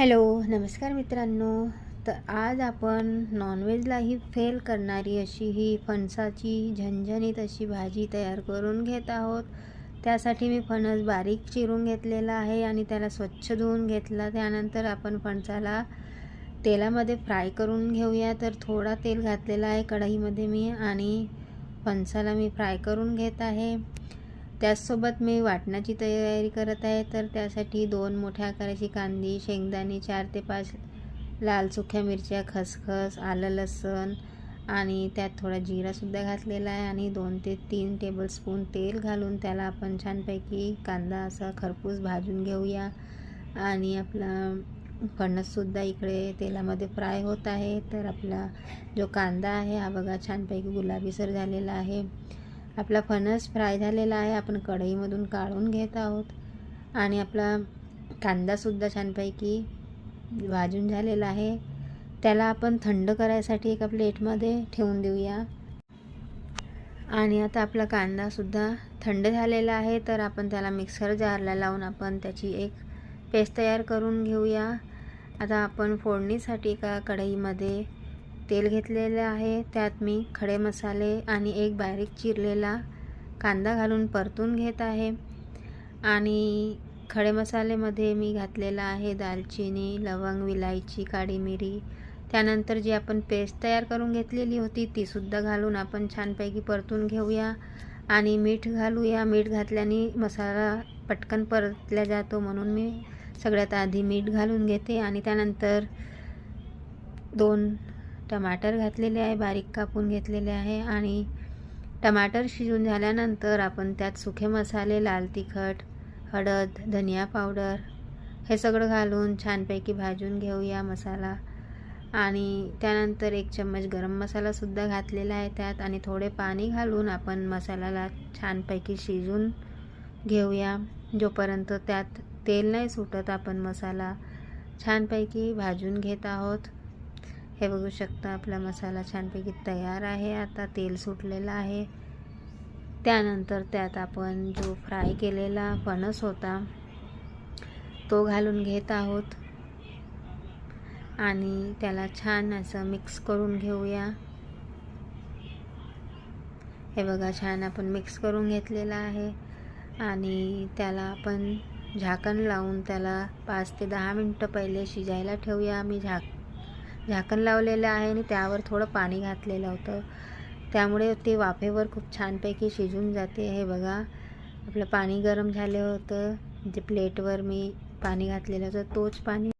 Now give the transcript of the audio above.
Hello नमस्कार मित्रांनो. तर आज आपण नॉनव्हेजलाही फेल करणारी अशी ही फणसाची झणझणीत अशी भाजी तयार करून घेत आहोत. त्यासाठी मी फणस बारीक चिरून घेतलेला आहे आणि त्याला स्वच्छ धुवून घेतला. त्यानंतर आपण फणसाला तेलामध्ये फ्राय करून घेऊया. तर थोडा तेल घातलेला आहे कढईमध्ये मी आणि फणसाला मी फ्राय करून घेत आहे. त्याचसोबत मी वाटणाची तयारी करत आहे. तर त्यासाठी दोन मोठ्या आकाराची कांदी शेंगदाणे चार ते पाच लाल सुक्या मिरच्या खसखस आलं लसण आणि त्यात थोडा जिरासुद्धा घातलेला आहे आणि दोन ते तीन टेबलस्पून तेल घालून त्याला आपण छानपैकी कांदा असा खरपूस भाजून घेऊया. आणि आपला फणससुद्धा इकडे तेलामध्ये फ्राय होत आहे. तर आपला जो कांदा आहे हा बघा छानपैकी गुलाबीसर झालेला आहे. आपला फणस फ्राय झालेला आहे. आपण कढईमधून काढून घेत आहोत. आणि आपला कांदासुद्धा छानपैकी भाजून झालेला आहे. त्याला आपण थंड करायसाठी एका प्लेटमध्ये ठेवून देऊया. आणि आता आपला कांदासुद्धा थंड झालेला आहे. तर आपण त्याला मिक्सर जारला लावून आपण त्याची एक पेस्ट तयार करून घेऊया. आता आपण फोडणीसाठी एका कढईमध्ये तेल घेतलेले आहे. त्यात मी खडे मसाले आणि एक बारीक चिरलेला कांदा घालून परतून घेत आहे. आणि खडे मसालेमध्ये मी घातलेला आहे दालचिनी लवंग विलायची काळी मिरी. त्यानंतर जी आपण पेस्ट तयार करून घेतलेली होती तीसुद्धा घालून आपण छानपैकी परतून घेऊया. आणि मीठ घालूया. मीठ घातल्याने मसाला पटकन परतल्या जातो म्हणून मी सगळ्यात आधी मीठ घालून घेते. आणि त्यानंतर दोन टमाटर घातलेले आहे बारीक कापून घेतलेले आहे आणि टमाटर शिजून झाल्यानंतर आपण त्यात सुखे मसाले लाल तिखट हळद धनिया पावडर हे सगळं घालून छानपैकी भाजून घेऊया मसाला. आणि त्यानंतर एक चम्मच गरम मसालासुद्धा घातलेला आहे त्यात आणि थोडे पाणी घालून आपण मसाल्याला छानपैकी शिजून घेऊया. जोपर्यंत त्यात तेल नाही सुटत आपण मसाला छानपैकी भाजून घेत आहोत. हे बघू शकता आपला मसाला छानपैकी तयार आहे. आता तेल सुटलेलं आहे. त्यानंतर त्यात आपण जो फ्राय केलेला फणस होता तो घालून घेत आहोत. आणि त्याला छान असं मिक्स करून घेऊया. हे बघा छान आपण मिक्स करून घेतलेलं आहे. आणि त्याला आपण झाकण लावून त्याला पाच ते दहा मिनटं पहिले शिजायला ठेवूया. आम्ही झाक झाकण लावलेलं आहे आणि त्यावर थोडं पाणी घातलेलं होतं. त्यामुळे ते वाफेवर खूप छानपैकी शिजून जाते. हे बघा आपलं पाणी गरम झालं होतं. जे प्लेटवर मी पाणी घातलेलं होतं तोच पाणी